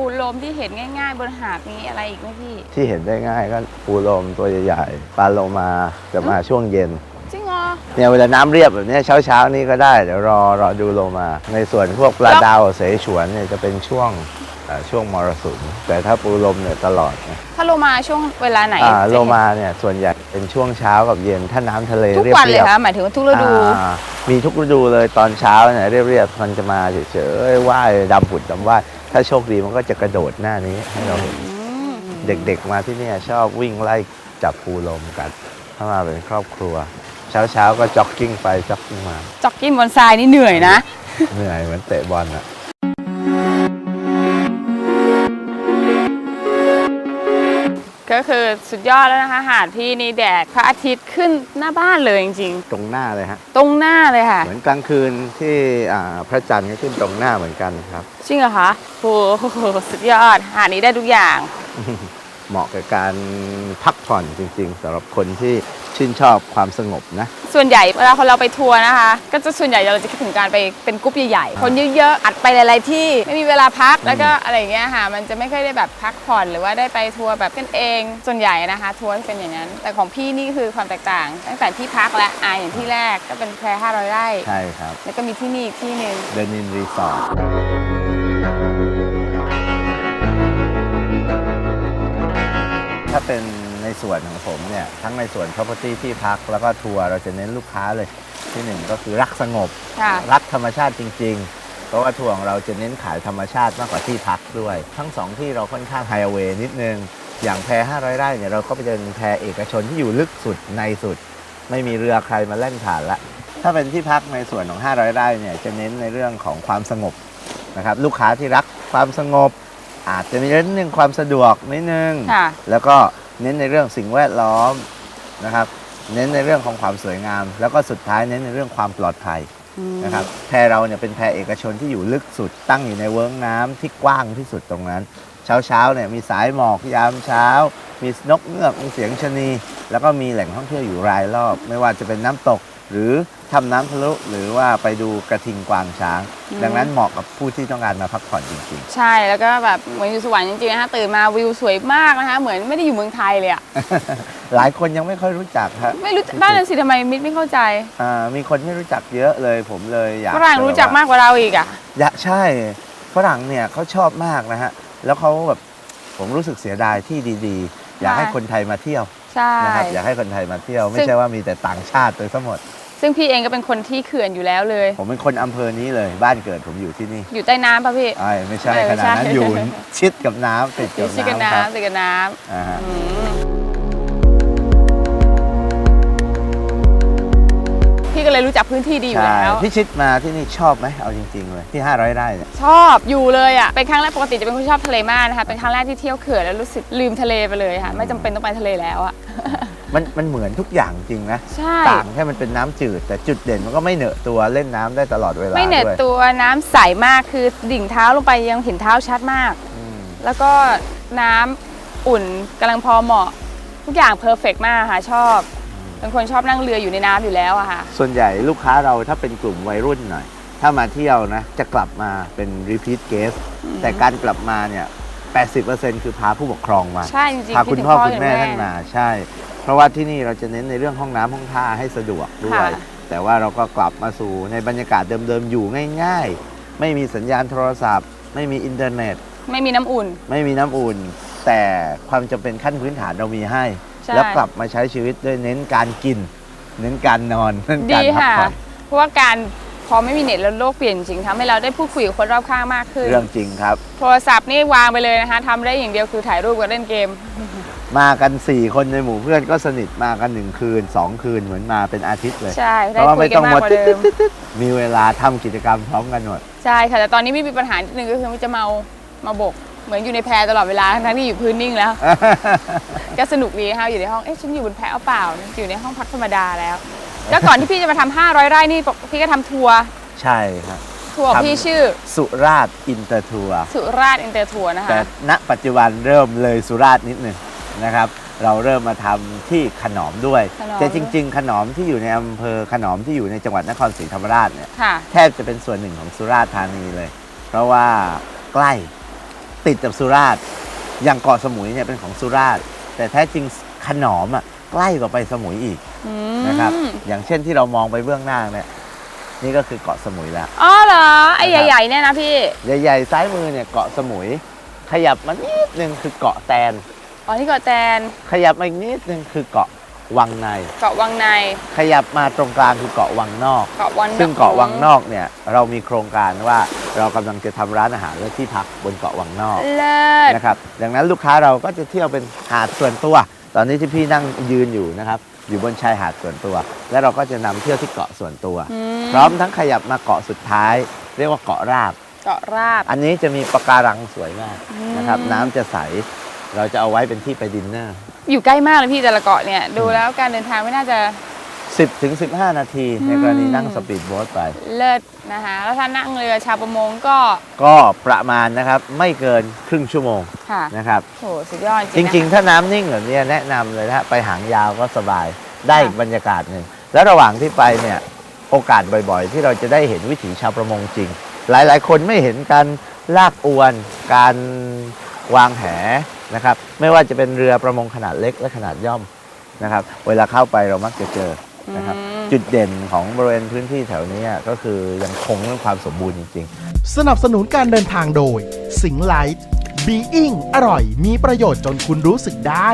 ปูลมที่เห็นง่ายๆ บนหาดนี้อะไรอีกไหมพี่ ที่เห็นได้ง่ายก็ปูลมตัวใหญ่ๆปลาโลมาจะมาช่วงเย็นจริงเหรอเนี่ยเวลาน้ำเรียบแบบเนี้ยเช้าๆนี้ก็ได้เดี๋ยวรอรอดูโลมา ในส่วนพวกปลาดาวเสฉวนเนี่ยจะเป็นช่วงเอ่อช่วงมรสุมแต่ถ้าปูลมเนี่ยตลอดนะ ถ้าโลมาช่วงเวลาไหนอ่าจะเห็นโลมาเนี่ยส่วนใหญ่เป็นช่วงเช้ากับเย็นถ้าน้ำทะเลทุกเรียบวันเลยๆคะหมายถึงว่าทุกฤดู อ่ามีทุกฤดูเลยตอนเช้าเนี่ยเรียบๆมันจะมาเฉยๆว่ายดำผุดดำว่าย ถ้าโชคดีมันก็จะกระโดดหน้านี้ให้เราเห็นอืมเด็กๆมาที่เนี่ยชอบวิ่งไล่จับปูลมกัน ถ้ามาเป็นครอบครัว เช้าๆก็จ็อกกิ้งไปจ็อกกิ้งมา จ็อกกิ้งบนทรายนี่เหนื่อยนะ เหนื่อยเหมือนเตะบอลอะ ก็คือสุดยอดแล้วนะคะหาดพี่นี่แดดพระอาทิตย์ขึ้นหน้าบ้านเลยจริงตรงหน้าเลยฮะ ๆ ตรงหน้าเลยค่ะ เหมือนกลางคืนที่อ่าพระจันทร์ก็ขึ้นตรงหน้าเหมือนกันครับ จริงเหรอคะโอ้โหสุดยอด หาดนี้ได้ทุกอย่าง เหมาะกับการพักผ่อนจริงๆสำหรับคนที่ชื่นชอบความสงบนะ ส่วนใหญ่เวลาคนเราไปทัวร์นะคะ ก็จะส่วนใหญ่เราจะคิดถึงการไปเป็นกรุ๊ปใหญ่ๆ คนเยอะๆ อัดไปหลายๆที่ไม่มีเวลาพักแล้วก็อะไรอย่างเงี้ยค่ะ มันจะไม่ค่อยได้แบบพักผ่อนหรือว่าได้ไปทัวร์แบบกันเอง ส่วนใหญ่นะคะ ทัวร์เป็นอย่างนั้น แต่ของพี่นี่คือความแตกต่าง ตั้งแต่ที่พักและอาอย่างที่แรกก็เป็นแพร500ไร่ใช่ครับแล้วก็มีที่นี่อีกที่หนึ่งเดนินรีสอร์ท เป็นในส่วนของผมเนี่ยทั้งในส่วน property ที่พักแล้วก็ทัวร์เราจะเน้นลูกค้าเลยที่หนึ่งก็คือรักสงบ ค่ะ รักธรรมชาติจริง ๆ เพราะว่าทัวร์ของเราจะเน้นขายธรรมชาติมากกว่าที่พักด้วย ทั้งสองที่เราค่อนข้างไฮเวย์นิดนึง อย่างแพ500 ไร่เนี่ยเราก็ไปเดินแพเอกชนที่อยู่ลึกสุดในสุด ไม่มีเรือใครมาเล่นผ่านละ ถ้าเป็นที่พักในส่วนของ 500 ไร่เนี่ยจะเน้นในเรื่องของความสงบนะครับลูกค้าที่รักความสงบ อาจจะมีเน้นเรื่องความสะดวกนิดนึง ค่ะ แล้วก็ เน้นในเรื่องสิ่งแวดล้อมนะครับ เน้นในเรื่องของความสวยงาม แล้วก็สุดท้ายเน้นในเรื่องความปลอดภัยนะครับแพเราเนี่ยเป็นแพเอกชนที่อยู่ลึกสุด ตั้งอยู่ในเวิ้งน้ำที่กว้างที่สุดตรงนั้น เช้าเช้าๆเนี่ยมีสายหมอกยามเช้า มีนกเงือกมีเสียงชะนี แล้วก็มีแหล่งท่องเที่ยวอยู่รายรอบ ไม่ว่าจะเป็นน้ำตก หรือทำน้ำทะลุหรือว่าไปดูกระทิงกวางช้างอืมดังนั้นเหมาะกับผู้ที่ต้องการมาพักผ่อนจริงใช่แล้วก็แบบเหมือนอยู่สวรรค์จริงๆนะคะตื่นมาวิวสวยมากนะคะเหมือนไม่ได้อยู่เมืองไทยเลยอะๆหลายคนยังไม่ค่อยรู้จักครับไม่รู้บ้านนั้นสิทำไมมิตรไม่เข้าใจอ่ามีคนไม่รู้จักเยอะเลยผมเลยอยากฝรั่งจะรู้จักแบบว่มากกว่าเราอีกอะอยากใช่ฝรั่งเนี่ยเขาชอบมากนะฮะแล้วเขาแบบผมรู้สึกเสียดายที่ดีๆ อยากให้คนไทยมาเที่ยวใช่นะครับอยากให้คนไทยมาเที่ยว ไม่ซึ่งใช่ว่ามีแต่ต่างชาติโดยทั้งหมด ซึ่งพี่เองก็เป็นคนที่เขื่อนอยู่แล้วเลย ผมเป็นคนอำเภอนี้เลย บ้านเกิดผมอยู่ที่นี่ อยู่ใต้น้ำป่ะพี่ไอ้ไม่ใช่ไม่ขนาดนั้นใช่อยู่ชิดกับน้ำติดอยู่กับชิดกับน้ำครับน้ำติดกับน้อ่าฮะำอืมพี่ก็เลยรู้จักพื้นที่ดีอยู่ใช่แล้ว พี่ชิดมาที่นี่ชอบไหมเอาจริง ๆ เลยที่ 500 ไร่เนี่ย ชอบอยู่เลยอะเป็นครั้งแรกปกติจะเป็นคนชอบทะเลมากนะคะเป็นครั้งแรกที่เที่ยวเขื่อนแล้วรู้สึกลืมทะเลไปเลยค่ะ ไม่จำเป็นต้องไปทะเลแล้วอะ มันมันเหมือนทุกอย่างจริงนะ ใช่ ต่างแค่มันเป็นน้ำจืด แต่จุดเด่นมันก็ไม่เหนอะตัวเล่นน้ำได้ตลอดเวลาไม่เหน็ดด้วยตัวน้ำใสมากคือดิ่งเท้าลงไปยังเห็นเท้าชัดมาก อืมแล้วก็น้ำอุ่นกำลังพอเหมาะ ทุกอย่างเพอร์เฟกมากค่ะชอบเป็นคนชอบนั่งเรืออยู่ในน้ำอยู่แล้วอะค่ะ ส่วนใหญ่ลูกค้าเราถ้าเป็นกลุ่มวัยรุ่นหน่อย ถ้ามาเที่ยวนะ จะกลับมาเป็น repeat guest แต่การกลับมาเนี่ย 80%คือพาผู้ปกครองมา ใช่จริงๆพาคิดคุณถึงพ่อพ่อคุณแม่ถึงท่านมาใช่ เพราะว่าที่นี่เราจะเน้นในเรื่องห้องน้ำห้องท่าให้สะดวกด้วย ค่ะ แต่ว่าเราก็กลับมาสู่ในบรรยากาศเดิมๆ อยู่ง่ายๆ ไม่มีสัญญาณโทรศัพท์ ไม่มีอินเทอร์เน็ต ไม่มีน้ำอุ่น ไม่มีน้ำอุ่น แต่ความจำเป็นขั้นพื้นฐานเรามีให้ ใช่ แล้วกลับมาใช้ชีวิตด้วยเน้นการกิน เน้นการนอนเน้นการดีพักค่ะ ผ่อน เพราะว่าการ พอไม่มีเน็ตแล้วโลกเปลี่ยนจริงทำให้เราได้พูดคุยกับคนรอบข้างมากขึ้น เรื่องจริงครับ โทรศัพท์นี่วางไปเลยนะคะทำได้อย่างเดียวคือถ่ายรูปกับเล่นเกม มากัน 4 คนในหมู่เพื่อนก็สนิทมากัน 1 คืน 2 คืนเหมือนมาเป็นอาทิตย์เลยใช่เพได้ราะว่าคุไม่ยกัต้อนงมากมากกว่าเดิมมีเวลาทำกิจกรรมพร้อมกันหมด ใช่ค่ะแต่ตอนนี้ไม่มีปัญหาที่หนึ่งก็คือมันจะเมามาบก เหมือนอยู่ในแพตลอดเวลาทั้งที่อยู่พื้นนิ่งแล้ว ก็สนุกดีนะคะอยู่ในห้องเอ๊ะฉันอยู่บนแพเอาเปล่าอยู่ในห้องพักธรรมดาแล้ว แล้วก่อนที่พี่จะมาทำ500 ไร่นี่ปกพี่ก็ทำทัวร์ใช่ครับ ทัวร์ของทำพี่ชื่อ สุราษฎร์อินเตอร์ทัวร์สุราษฎร์อินเตอร์ทัวร์นะคะแต่ณปัจจุบันเริ่มเลยสุราษฎร์นิดหนึ่งนะครับ เราเริ่มมาทำที่ขนอมด้วยขนอมแต่จริง ๆ ขนอมที่อยู่ในอำเภอขนอมที่อยู่ในจังหวัดนครศรีธรรมราชเนี่ยค่ะแทบจะเป็นส่วนหนึ่งของสุราษฎร์ธานีเลย เพราะว่าใกล้ติดกับสุราษฎร์อย่างเกาะสมุยเนี่ยเป็นของสุราษฎร์แต่แท้จริงขนอมอะใกล้กว่าไปสมุยอีก อืมนะครับ อย่างเช่นที่เรามองไปเบื้องหน้าเนี่ยนี่ก็คือเกาะสมุยแล้ว อ๋อเหรอไอ้นะครับ ใหญ่ๆเนี่ยนะพี่ ใหญ่ๆซ้ายมือเนี่ยเกาะสมุย ขยับมานิดนึงคือเกาะแตน อ๋อที่เกาะแตนขยับมาอีกนิดนึงคือเกาะวังใน เกาะวังในขยับมาตรงกลางคือเกาะวังนอก เกาะวังซึ่งเกาะวังนอกเนี่ยเรามีโครงการว่าเรากำลังจะทำร้านอาหารและที่พักบนเกาะวังนอกเลิศนะครับ ดังนั้นลูกค้าเราก็จะเที่ยวเป็นหาดส่วนตัว ตอนนี้ที่พี่นั่งยืนอยู่นะครับอยู่บนชายหาดส่วนตัว และเราก็จะนำเที่ยวที่เกาะส่วนตัวมพร้อมทั้งขยับมาเกาะสุดท้าย เรียกว่าเกาะราบ เกาะราบ อันนี้จะมีปะการังสวยมากอืมนะครับ น้ำจะใสเราจะเอาไว้เป็นที่ไปดินเนอร์ อยู่ใกล้มากเลยพี่แต่ละเกาะเนี่ย ดูแล้วการเดินทางไม่น่าจะ 10ถึง15 นาทีในกรณีนั่งสปีดโบ๊ทไป เลิศนะคะแล้วถ้านั่งเรือชาวประมงก็ ก็ประมาณนะครับไม่เกินครึ่งชั่วโมงค่ะนะครับโหสุดยอดจจริงๆริง ๆ ถ้าน้ำนิ่งแบบนี้แนะนำเลยนะฮะไปหางยาวก็สบายได้อีกบรรยากาศหนึ่งแล้วระหว่างที่ไปเนี่ยโอกาสบ่อยๆ ที่เราจะได้เห็นวิถีชาวประมงจริง หลายๆ คนไม่เห็นการลากอวน การวางแหนะครับ ไม่ว่าจะเป็นเรือประมงขนาดเล็กและขนาดย่อมนะครับ เวลาเข้าไปเรามักจะเจอ นะครับอืมจุดเด่นของบริเวณพื้นที่แถวนี้ก็คือยังคงเรื่องความสมบูรณ์จริง ๆ สนับสนุนการเดินทางโดย สิงไลท์บีอิงอร่อย มีประโยชน์จนคุณรู้สึกได้